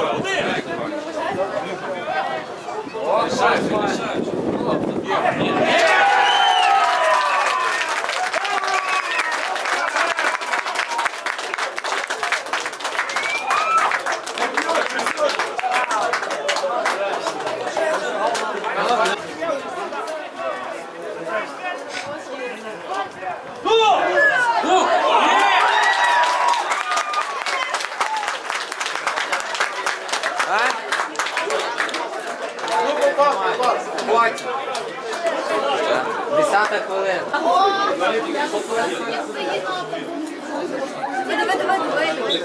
Igor, poder! Ó, sai, sai. Десята хвилина. Давай, давай, давай.